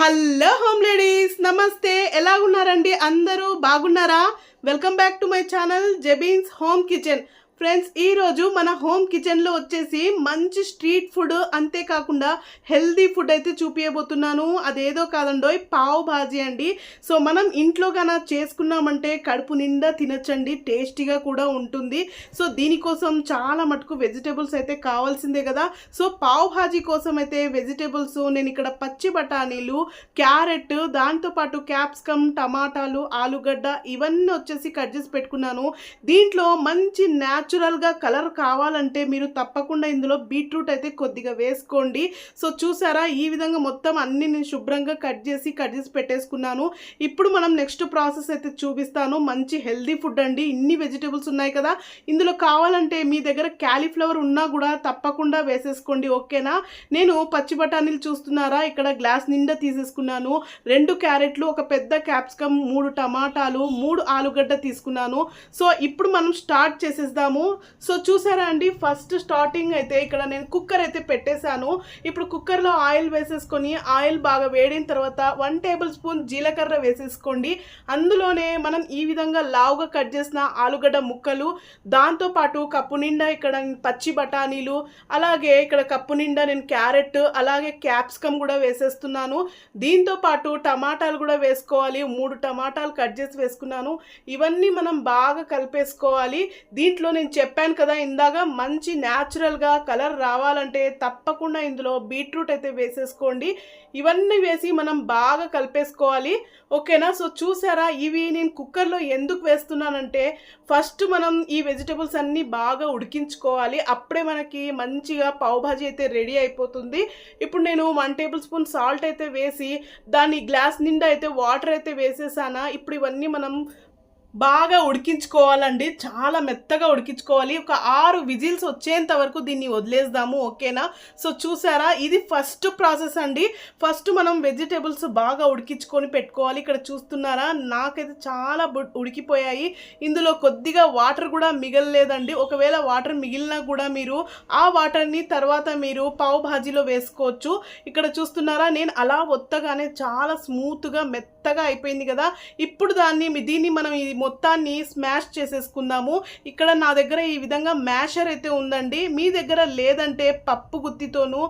Hello home ladies నమస్తే. ఎలా ఉన్నారండి? అందరూ బాగున్నారా? Welcome back to my channel Jabeens home kitchen. Friends ఈరోజు మన హోమ్ కిచెన్లో వచ్చేసి మంచి స్ట్రీట్ ఫుడ్ అంతేకాకుండా హెల్దీ ఫుడ్ అయితే చూపించబోతున్నాను అదేదో కాదండో పావ్ భాజీ అండి. సో మనం ఇంట్లో కన్నా చేసుకున్నామంటే కడుపు నిండా తినచ్చండి టేస్టీగా కూడా ఉంటుంది. సో దీనికోసం చాలా మటుకు వెజిటేబుల్స్ అయితే కావాల్సిందే కదా. సో పావ్ భాజీ కోసం అయితే వెజిటేబుల్స్ నేను ఇక్కడ పచ్చి బఠానీలు క్యారెట్ దాంతోపాటు క్యాప్సికమ్ టమాటాలు ఆలుగడ్డ ఇవన్నీ వచ్చేసి కట్ చేసి పెట్టుకున్నాను. దీంట్లో మంచి న్యాచురల్గా కలర్ కావాలంటే మీరు తప్పకుండా ఇందులో బీట్రూట్ అయితే కొద్దిగా వేసుకోండి. సో చూసారా? ఈ విధంగా మొత్తం అన్ని నేను శుభ్రంగా కట్ చేసి కట్ చేసి పెట్టేసుకున్నాను. ఇప్పుడు మనం నెక్స్ట్ ప్రాసెస్ అయితే చూపిస్తాను. మంచి హెల్దీ ఫుడ్ అండి. ఇన్ని వెజిటేబుల్స్ ఉన్నాయి కదా? ఇందులో కావాలంటే మీ దగ్గర క్యాలీఫ్లవర్ ఉన్నా కూడా తప్పకుండా వేసేసుకోండి. ఓకేనా? నేను పచ్చి బఠానీలు చూస్తున్నారా? ఇక్కడ గ్లాస్ నిండా తీసేసుకున్నాను. రెండు క్యారెట్లు ఒక పెద్ద క్యాప్సికమ్ మూడు టమాటాలు మూడు ఆలుగడ్డ తీసుకున్నాను. సో ఇప్పుడు మనం స్టార్ట్ చేసేద్దాము. సో చూసారా అండి? ఫస్ట్ స్టార్టింగ్ అయితే ఇక్కడ నేను కుక్కర్ అయితే పెట్టేశాను. ఇప్పుడు కుక్కర్లో ఆయిల్ వేసేసుకొని ఆయిల్ బాగా వేడిన తర్వాత వన్ టేబుల్ స్పూన్ జీలకర్ర వేసేసుకోండి. అందులోనే మనం ఈ విధంగా లావుగా కట్ చేసిన ఆలుగడ్డ ముక్కలు దాంతోపాటు కప్పు నిండా ఇక్కడ పచ్చి బఠానీలు అలాగే ఇక్కడ కప్పు నిండా నేను క్యారెట్ అలాగే క్యాప్సికమ్ కూడా వేసేస్తున్నాను. దీంతో పాటు టమాటాలు కూడా వేసుకోవాలి. మూడు టమాటాలు కట్ చేసి వేసుకున్నాను. ఇవన్నీ మనం బాగా కలిపేసుకోవాలి. దీంట్లో నేను నేను చెప్పాను కదా ఇందాక మంచి న్యాచురల్గా కలర్ రావాలంటే తప్పకుండా ఇందులో బీట్రూట్ అయితే వేసేసుకోండి. ఇవన్నీ వేసి మనం బాగా కలిపేసుకోవాలి. ఓకేనా? సో చూసారా? ఇవి నేను కుక్కర్లో ఎందుకు వేస్తున్నానంటే ఫస్ట్ మనం ఈ వెజిటబుల్స్ అన్నీ బాగా ఉడికించుకోవాలి. అప్పుడే మనకి మంచిగా పావు భాజీ అయితే రెడీ అయిపోతుంది. ఇప్పుడు నేను వన్ టేబుల్ స్పూన్ సాల్ట్ అయితే వేసి దాన్ని గ్లాస్ నిండా అయితే వాటర్ అయితే వేసేసానా? ఇప్పుడు ఇవన్నీ మనం బాగా ఉడికించుకోవాలండి. చాలా మెత్తగా ఉడికించుకోవాలి. ఒక ఆరు విజిల్స్ వచ్చేంత వరకు దీన్ని వదిలేద్దాము. ఓకేనా? సో చూసారా? ఇది ఫస్ట్ ప్రాసెస్ అండి. ఫస్ట్ మనం వెజిటేబుల్స్ బాగా ఉడికించుకొని పెట్టుకోవాలి. ఇక్కడ చూస్తున్నారా? నాకైతే చాలా ఉడికిపోయాయి. ఇందులో కొద్దిగా వాటర్ కూడా మిగలలేదండి. ఒకవేళ వాటర్ మిగిలినా కూడా మీరు ఆ వాటర్ని తర్వాత మీరు పావు భాజీలో వేసుకోవచ్చు. ఇక్కడ చూస్తున్నారా? నేను అలా ఒత్తగానే చాలా స్మూత్గా మెత్త మెత్తగా అయిపోయింది కదా ఇప్పుడు దాన్ని దీన్ని మనం ఈ మొత్తాన్ని స్మాష్ చేసేసుకుందాము. ఇక్కడ నా దగ్గర ఈ విధంగా మ్యాషర్ అయితే ఉందండి. మీ దగ్గర లేదంటే పప్పు గుత్తితోనూ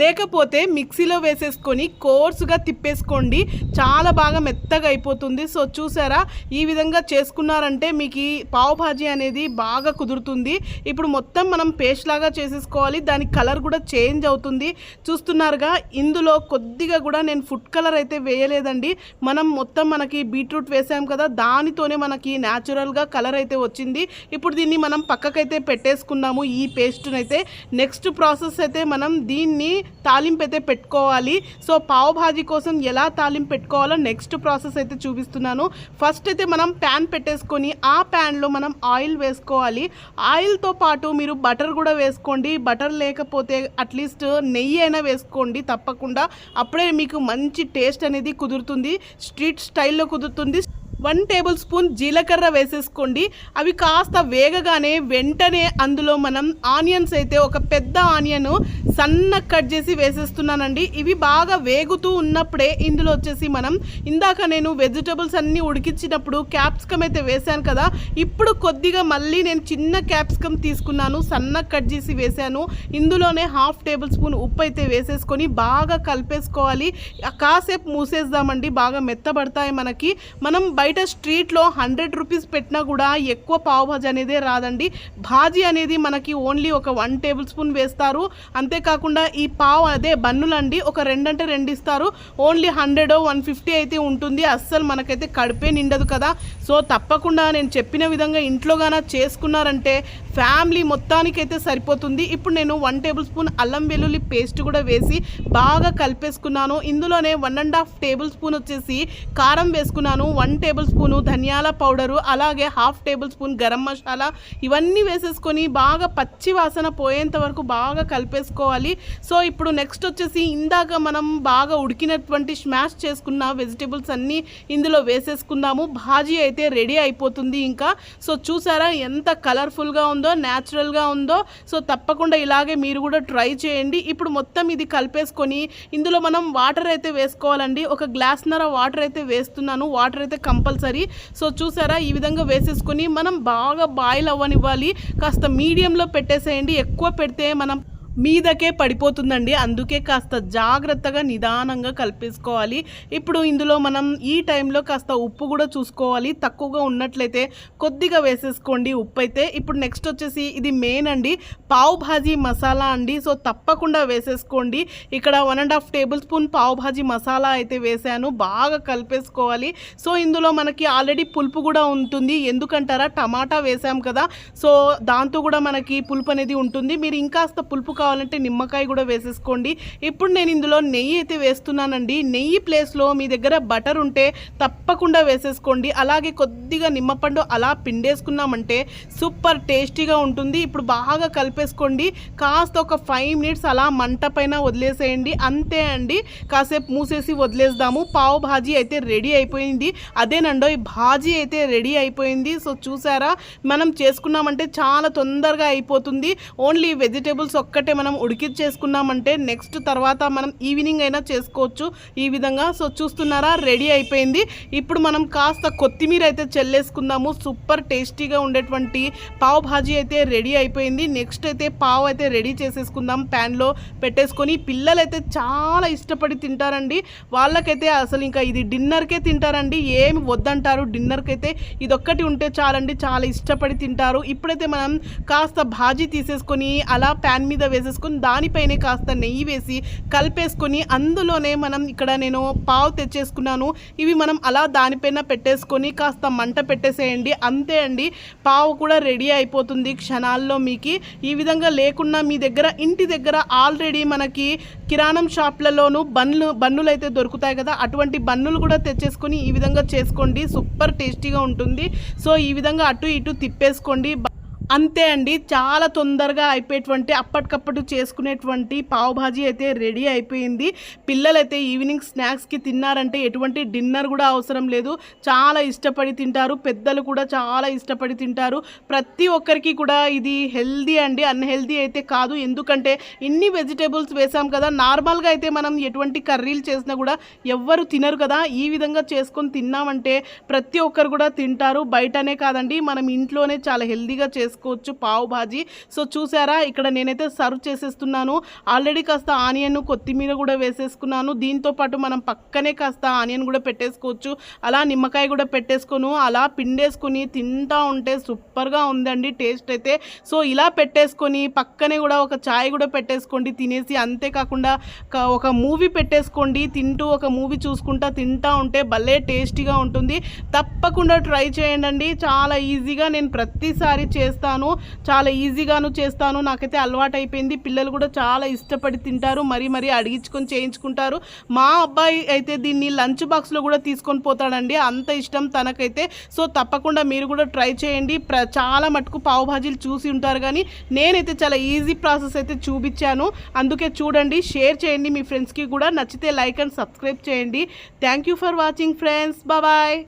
లేకపోతే మిక్సీలో వేసేసుకొని కోర్సుగా తిప్పేసుకోండి. చాలా బాగా మెత్తగా అయిపోతుంది. సో చూసారా? ఈ విధంగా చేసుకున్నారంటే మీకు ఈ పావు భాజీ అనేది బాగా కుదురుతుంది. ఇప్పుడు మొత్తం మనం పేస్ట్ లాగా చేసేసుకోవాలి. దాని కలర్ కూడా చేంజ్ అవుతుంది. చూస్తున్నారుగా ఇందులో కొద్దిగా కూడా నేను ఫుడ్ కలర్ అయితే వేయలేదండి. మనం మొత్తం మనకి బీట్రూట్ వేసాం కదా దానితోనే మనకి న్యాచురల్గా కలర్ అయితే వచ్చింది. ఇప్పుడు దీన్ని మనం పక్కకైతే పెట్టేసుకున్నాము ఈ పేస్ట్ని అయితే నెక్స్ట్ ప్రాసెస్ అయితే మనం దీన్ని తాలింపు అయితే పెట్టుకోవాలి. సో పావు భాజీ కోసం ఎలా తాలింపు పెట్టుకోవాలో నెక్స్ట్ ప్రాసెస్ అయితే చూపిస్తున్నాను. ఫస్ట్ అయితే మనం ప్యాన్ పెట్టేసుకొని ఆ ప్యాన్లో మనం ఆయిల్ వేసుకోవాలి. ఆయిల్తో పాటు మీరు బటర్ కూడా వేసుకోండి. బటర్ లేకపోతే అట్లీస్ట్ నెయ్యి అయినా వేసుకోండి తప్పకుండా. అప్పుడే మీకు మంచి టేస్ట్ అనేది కుదురుతుంది. స్ట్రీట్ స్టైల్లో కుదురుతుంది. వన్ టేబుల్ స్పూన్ జీలకర్ర వేసేసుకోండి. అవి కాస్త వేగగానే వెంటనే అందులో మనం ఆనియన్స్ అయితే ఒక పెద్ద ఆనియన్ సన్న కట్ చేసి వేసేస్తున్నానండి. ఇవి బాగా వేగుతూ ఉన్నప్పుడే ఇందులో వచ్చేసి మనం ఇందాక నేను వెజిటబుల్స్ అన్నీ ఉడికించినప్పుడు క్యాప్సికమ్ అయితే వేశాను కదా ఇప్పుడు కొద్దిగా మళ్ళీ నేను చిన్న క్యాప్సికమ్ తీసుకున్నాను సన్న కట్ చేసి వేశాను. ఇందులోనే హాఫ్ టేబుల్ స్పూన్ ఉప్పు అయితే వేసేసుకొని బాగా కలిపేసుకోవాలి. కాసేపు మూసేద్దామండి బాగా మెత్తబడతాయి మనకి. మనం బయట బయట స్ట్రీట్లో హండ్రెడ్ రూపీస్ పెట్టినా కూడా ఎక్కువ పావు భాజీ అనేది రాదండి. భాజీ అనేది మనకి ఓన్లీ ఒక వన్ టేబుల్ స్పూన్ వేస్తారు. అంతేకాకుండా ఈ పావు అదే బన్నులండి ఒక రెండంటే రెండు ఇస్తారు. ఓన్లీ హండ్రెడ్ వన్ ఫిఫ్టీ అయితే ఉంటుంది. అస్సలు మనకైతే కడిపే నిండదు కదా. సో తప్పకుండా నేను చెప్పిన విధంగా ఇంట్లోగాన చేసుకున్నారంటే ఫ్యామిలీ మొత్తానికైతే సరిపోతుంది. ఇప్పుడు నేను వన్ టేబుల్ స్పూన్ అల్లం వెల్లుల్లి పేస్ట్ కూడా వేసి బాగా కలిపేసుకున్నాను. ఇందులోనే one and half tablespoon వచ్చేసి కారం వేసుకున్నాను. వన్ టేబుల్ స్పూను ధనియాల పౌడరు అలాగే half tablespoon garam masala ఇవన్నీ వేసేసుకొని బాగా పచ్చి వాసన పోయేంత వరకు బాగా కలిపేసుకోవాలి. సో ఇప్పుడు నెక్స్ట్ వచ్చేసి ఇందాక మనం బాగా ఉడికినటువంటి స్మాష్ చేసుకున్న వెజిటేబుల్స్ అన్నీ ఇందులో వేసేసుకుందాము. భాజీ అయితే రెడీ అయిపోతుంది ఇంకా. సో చూసారా ఎంత కలర్ఫుల్గా ఉంది. ఉందో న్యాచురల్గా ఉందో సో తప్పకుండా ఇలాగే మీరు కూడా ట్రై చేయండి. ఇప్పుడు మొత్తం ఇది కలిపేసుకొని ఇందులో మనం వాటర్ అయితే వేసుకోవాలండి. ఒక గ్లాస్నర వాటర్ అయితే వేస్తున్నాను. వాటర్ అయితే కంపల్సరీ సో చూసారా ఈ విధంగా వేసేసుకొని మనం బాగా బాయిల్ అవ్వనివ్వాలి. కాస్త మీడియంలో పెట్టేసేయండి. ఎక్కువ పెడితే మనం మీదకే పడిపోతుందండి. అందుకే కాస్త జాగ్రత్తగా నిదానంగా కలిపేసుకోవాలి. ఇప్పుడు ఇందులో మనం ఈ టైంలో కాస్త ఉప్పు కూడా చూసుకోవాలి. తక్కువగా ఉన్నట్లయితే కొద్దిగా వేసేసుకోండి ఉప్పు అయితే ఇప్పుడు నెక్స్ట్ వచ్చేసి ఇది మెయిన్ అండి. పావు భాజీ మసాలా అండి. సో తప్పకుండా వేసేసుకోండి. ఇక్కడ one and half tablespoon pav bhaji masala అయితే వేసాను. బాగా కలిపేసుకోవాలి. సో ఇందులో మనకి ఆల్రెడీ పులుపు కూడా ఉంటుంది. ఎందుకంటారా? టమాటా వేసాం కదా. సో దాంతో కూడా మనకి పులుపు అనేది ఉంటుంది. మీరు ఇంకాస్త పులుపు కావాలంటే నిమ్మకాయ కూడా వేసేసుకోండి. ఇప్పుడు నేను ఇందులో నెయ్యి అయితే వేస్తున్నానండి. నెయ్యి ప్లేస్లో మీ దగ్గర బటర్ ఉంటే తప్పకుండా వేసేసుకోండి. అలాగే కొద్దిగా నిమ్మపండు అలా పిండేసుకున్నామంటే సూపర్ టేస్టీగా ఉంటుంది. ఇప్పుడు బాగా కలిపేసుకోండి. కాస్త ఒక ఫైవ్ మినిట్స్ అలా మంట పైన వదిలేసేయండి. అంతే అండి. కాసేపు మూసేసి వదిలేద్దాము. పావు భాజీ అయితే రెడీ అయిపోయింది. అదేనండో ఈ భాజీ అయితే రెడీ అయిపోయింది. సో చూసారా? మనం చేసుకున్నామంటే చాలా తొందరగా అయిపోతుంది. ఓన్లీ వెజిటేబుల్స్ ఒక్కటే మనం ఉడికిచ్చేసుకున్నామంటే నెక్స్ట్ తర్వాత మనం ఈవినింగ్ అయినా చేసుకోవచ్చు ఈ విధంగా. సో చూస్తున్నారా? రెడీ అయిపోయింది. ఇప్పుడు మనం కాస్త కొత్తిమీర అయితే చెల్లేసుకుందాము. సూపర్ టేస్టీగా ఉండేటువంటి పావ్ భాజీ అయితే రెడీ అయిపోయింది. నెక్స్ట్ అయితే పావ్ అయితే రెడీ చేసేసుకుందాం ప్యాన్లో పెట్టేసుకొని. పిల్లలు అయితే చాలా ఇష్టపడి తింటారండి. వాళ్ళకైతే అసలు ఇంకా ఇది డిన్నర్కే తింటారండి. ఏమి వద్దంటారు? డిన్నర్కి అయితే ఇదొక్కటి ఉంటే చాలండి. చాలా ఇష్టపడి తింటారు. ఇప్పుడైతే మనం కాస్త భాజీ తీసేసుకొని అలా ప్యాన్ మీద వేసేసుకొని దానిపైనే కాస్త నెయ్యి వేసి కలిపేసుకొని అందులోనే మనం ఇక్కడ నేను పావు తెచ్చేసుకున్నాను. ఇవి మనం అలా దానిపైన పెట్టేసుకొని కాస్త మంట పెట్టేసేయండి. అంతే అండి. పావు కూడా రెడీ అయిపోతుంది క్షణాల్లో మీకు. ఈ విధంగా లేకున్నా మీ దగ్గర ఇంటి దగ్గర ఆల్రెడీ మనకి కిరాణం షాప్లలోనూ బన్లు బన్నులు అయితే దొరుకుతాయి కదా. అటువంటి బన్నులు కూడా తెచ్చేసుకొని ఈ విధంగా చేసుకోండి. సూపర్ టేస్టీగా ఉంటుంది. సో ఈ విధంగా అటు ఇటు తిప్పేసుకోండి. అంతే అండి. చాలా తొందరగా అయిపోయేటువంటి అప్పటికప్పుడు చేసుకునేటువంటి పావుభాజీ అయితే రెడీ అయిపోయింది. పిల్లలైతే ఈవినింగ్ స్నాక్స్కి తిన్నారంటే ఎటువంటి డిన్నర్ కూడా అవసరం లేదు. చాలా ఇష్టపడి తింటారు. పెద్దలు కూడా చాలా ఇష్టపడి తింటారు. ప్రతి ఒక్కరికి కూడా ఇది హెల్దీ అండి. అన్హెల్దీ అయితే కాదు. ఎందుకంటే ఇన్ని వెజిటేబుల్స్ వేసాం కదా నార్మల్గా అయితే మనం ఎటువంటి కర్రీలు చేసినా కూడా ఎవ్వరు తినరు కదా. ఈ విధంగా చేసుకొని తిన్నామంటే ప్రతి ఒక్కరు కూడా తింటారు. బయటనే కాదండి. మనం ఇంట్లోనే చాలా హెల్దీగా చేసుకోవచ్చు పావు భాజీ సో చూసారా? ఇక్కడ నేనైతే సర్వ్ చేసేస్తున్నాను. ఆల్రెడీ కాస్త ఆనియన్ కొత్తిమీర కూడా వేసేసుకున్నాను. దీంతో పాటు మనం పక్కనే కాస్త ఆనియన్ కూడా పెట్టేసుకోవచ్చు. అలా నిమ్మకాయ కూడా పెట్టేసుకొని. అలా పిండేసుకొని తింటా ఉంటే సూపర్గా ఉందండి టేస్ట్ అయితే. సో ఇలా పెట్టేసుకొని పక్కనే కూడా ఒక చాయ్ కూడా పెట్టేసుకోండి తినేసి. అంతేకాకుండా ఒక మూవీ పెట్టేసుకోండి తింటూ ఒక మూవీ చూసుకుంటా తింటా ఉంటే భలే టేస్టీగా ఉంటుంది. తప్పకుండా ట్రై చేయండి చాలా ఈజీగా నేను ప్రతిసారి చేస్తాను. చాలా ఈజీగాను చేస్తాను నాకైతే అలవాటు అయిపోయింది పిల్లలు కూడా చాలా ఇష్టపడి తింటారు మరీ మరీ అడిగించుకొని చేయించుకుంటారు. మా అబ్బాయి అయితే దీన్ని లంచ్ బాక్స్లో కూడా తీసుకొని పోతాడండి అంత ఇష్టం తనకైతే. సో తప్పకుండా మీరు కూడా ట్రై చేయండి. ప్ర చాలా మటుకు పావు భాజీలు చూసి ఉంటారు కానీ నేనైతే చాలా ఈజీ ప్రాసెస్ అయితే చూపించాను. అందుకే చూడండి షేర్ చేయండి మీ ఫ్రెండ్స్కి కూడా నచ్చితే లైక్ అండ్ సబ్స్క్రైబ్ చేయండి. Thank you for watching friends. Bye.